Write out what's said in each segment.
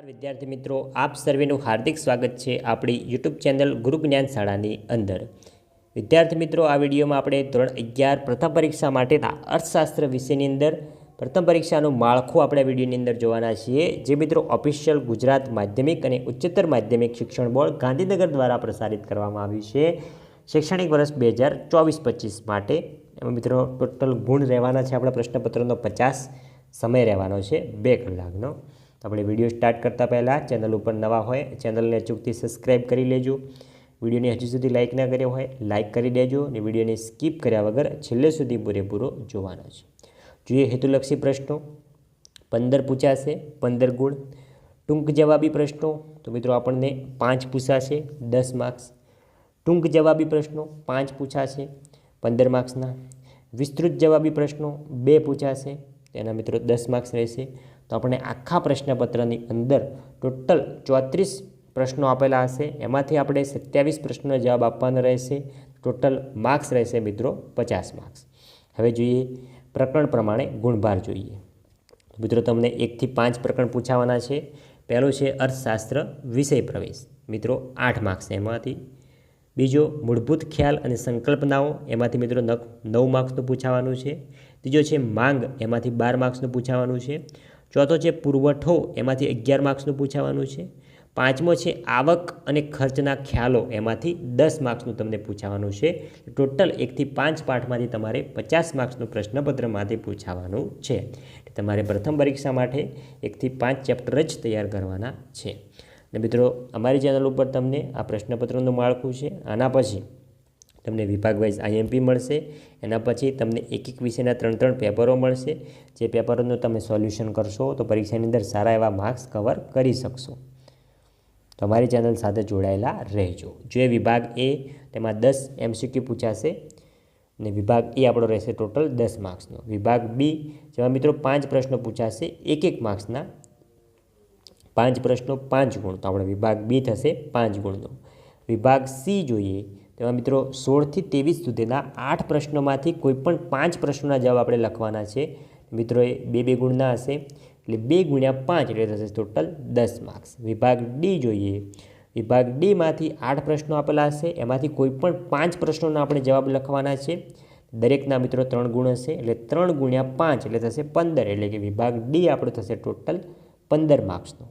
નમસ્કાર, વિદ્યાર્થી મિત્રો. આપ સર્વેનું હાર્દિક સ્વાગત છે આપણી યુટ્યુબ ચેનલ ગુરુ શાળાની અંદર. વિદ્યાર્થી મિત્રો, આ વિડીયોમાં આપણે ધોરણ અગિયાર પ્રથમ પરીક્ષા માટેના અર્થશાસ્ત્ર વિષયની અંદર, પ્રથમ પરીક્ષાનું માળખું આપણે વિડીયોની અંદર જોવાના છીએ. જે મિત્રો ઓફિશિયલ ગુજરાત માધ્યમિક અને ઉચ્ચતર માધ્યમિક શિક્ષણ બોર્ડ ગાંધીનગર દ્વારા પ્રસારિત કરવામાં આવ્યું છે. શૈક્ષણિક વર્ષ બે હજાર ચોવીસ પચીસ માટે. એમાં મિત્રો, ટોટલ ગુણ રહેવાના છે આપણા પ્રશ્નપત્રનો પચાસ, સમય રહેવાનો છે બે કલાકનો. આપણે વીડિયો સ્ટાર્ટ કરતાં પહેલાં ચેનલ ઉપર નવા હોય, ચેનલને અચૂકથી સબસ્ક્રાઈબ કરી લેજો. વિડીયોને હજુ સુધી લાઇક ના કર્યો હોય, લાઇક કરી દેજો અને વિડીયોને સ્કીપ કર્યા વગર છેલ્લે સુધી પૂરેપૂરો જોવાનો છે. જોઈએ હેતુલક્ષી પ્રશ્નો. પંદર પૂછાશે, પંદર ગુણ. ટૂંક જવાબી પ્રશ્નો. તો મિત્રો આપણને પાંચ પૂછાશે, દસ માર્ક્સ ટૂંક જવાબી પ્રશ્નો, પાંચ પૂછાશે, પંદર માર્ક્સના વિસ્તૃત જવાબી પ્રશ્નો, બે પૂછાશે. તેના મિત્રો દસ માર્ક્સ રહેશે. તો આપણે આખા પ્રશ્નપત્રની અંદર ટોટલ ચોત્રીસ પ્રશ્નો આપેલા હશે. એમાંથી આપણે સત્યાવીસ પ્રશ્નનો જવાબ આપવાનો રહેશે. ટોટલ માર્ક્સ રહેશે મિત્રો પચાસ માર્ક્સ. હવે જોઈએ પ્રકરણ પ્રમાણે ગુણભાર જોઈએ. મિત્રો તમને એકથી પાંચ પ્રકરણ પૂછાવાના છે. પહેલું છે અર્થશાસ્ત્ર વિષય પ્રવેશ. મિત્રો આઠ માર્ક્સ એમાંથી. બીજો મૂળભૂત ખ્યાલ અને સંકલ્પનાઓ, એમાંથી મિત્રો નવ માર્ક્સનું પૂછાવાનું છે. ત્રીજો છે માંગ, એમાંથી બાર માર્ક્સનું પૂછાવાનું છે. ચોથો છે પુરવઠો, એમાંથી અગિયાર માર્ક્સનું પૂછાવાનું છે. પાંચમો છે આવક અને ખર્ચના ખ્યાલો, એમાંથી દસ માર્ક્સનું તમને પૂછાવાનું છે. ટોટલ એકથી પાંચ પાઠમાંથી તમારે પચાસ માર્ક્સનું પ્રશ્નપત્રમાંથી પૂછાવાનું છે. તમારે પ્રથમ પરીક્ષા માટે એકથી પાંચ ચેપ્ટર જ તૈયાર કરવાના છે. અને મિત્રો, અમારી ચેનલ ઉપર તમને આ પ્રશ્નપત્રનું માળખું છે. આના પછી તમને વિભાગ વાઇઝ આઈએમપી મળશે. એના પછી તમને એક એક વિષયના ત્રણ ત્રણ પેપરો મળશે. જે પેપરોનું તમે સોલ્યુશન કરશો તો પરીક્ષાની અંદર સારા એવા માર્ક્સ કવર કરી શકશો. તો અમારી ચેનલ સાથે જોડાયેલા રહેજો. જે વિભાગ એ તેમાં દસ એમસીક્યુ પૂછાશે અને વિભાગ એ આપણો રહેશે ટોટલ દસ માર્ક્સનો. વિભાગ બી જેમાં મિત્રો પાંચ પ્રશ્નો પૂછાશે એક એક માર્ક્સના પાંચ પ્રશ્નો પાંચ ગુણ. તો આપણે વિભાગ બી થશે પાંચ ગુણનો. વિભાગ સી જોઈએ તેમાં મિત્રો સોળથી ત્રેવીસ સુધીના આઠ પ્રશ્નોમાંથી કોઈપણ પાંચ પ્રશ્નોના જવાબ આપણે લખવાના છે. મિત્રો એ બે બે ગુણના હશે, એટલે બે ગુણ્યા પાંચ એટલે થશે ટોટલ દસ માર્ક્સ. વિભાગ ડી જોઈએ. વિભાગ ડીમાંથી આઠ પ્રશ્નો આપેલા હશે, એમાંથી કોઈપણ પાંચ પ્રશ્નોના આપણે જવાબ લખવાના છે. દરેકના મિત્રો ત્રણ ગુણ હશે, એટલે ત્રણ ગુણ્યા પાંચ એટલે થશે પંદર, એટલે કે વિભાગ ડી આપણો થશે ટોટલ પંદર માર્ક્સનો.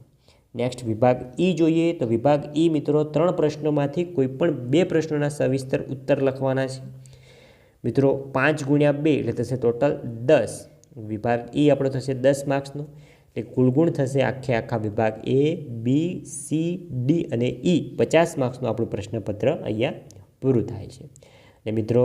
નેક્સ્ટ વિભાગ ઈ જોઈએ તો વિભાગ ઈ મિત્રો ત્રણ પ્રશ્નોમાંથી કોઈપણ બે પ્રશ્નોના સવિસ્તર ઉત્તર લખવાના છે. મિત્રો પાંચ ગુણ્યા બે એટલે થશે ટોટલ દસ. વિભાગ ઈ આપણો થશે દસ માર્ક્સનો. એટલે કુલગુણ થશે આખે આખા વિભાગ એ બી સી ડી અને ઈ પચાસ માર્ક્સનું આપણું પ્રશ્નપત્ર અહીંયા પૂરું થાય છે. અને મિત્રો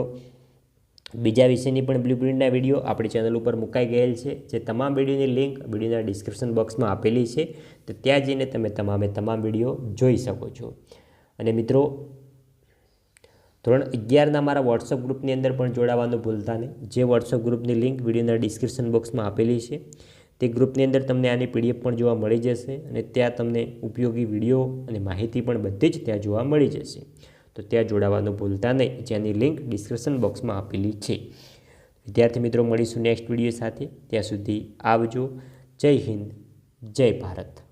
બીજા વિષયની પણ બ્લુ પ્રિન્ટના વીડિયો આપણી ચેનલ ઉપર મુકાઈ ગયેલ છે. જે તમામ વિડીયોની લિંક વિડીયોના ડિસ્ક્રિપ્શન બોક્સમાં આપેલી છે. તો ત્યાં જઈને તમે તમામે તમામ વીડિયો જોઈ શકો છો. અને મિત્રો, ધોરણ અગિયારના મારા વોટ્સઅપ ગ્રુપની અંદર પણ જોડાવાનું ભૂલતા નહીં. જે વોટ્સઅપ ગ્રુપની લિંક વિડીયોના ડિસ્ક્રિપ્શન બોક્સમાં આપેલી છે, તે ગ્રુપની અંદર તમને આની પીડીએફ પણ જોવા મળી જશે અને ત્યાં તમને ઉપયોગી વીડિયો અને માહિતી પણ બધી જ ત્યાં જોવા મળી જશે. તો ત્યાં જોડાવાનું ભૂલતા નહીં. જેની લિંક ડિસ્ક્રિપ્શન બોક્સમાં આપેલી છે. વિદ્યાર્થી મિત્રો, મળીશું નેક્સ્ટ વીડિયો સાથે. ત્યાં સુધી આવજો. જય હિન્દ. જય ભારત.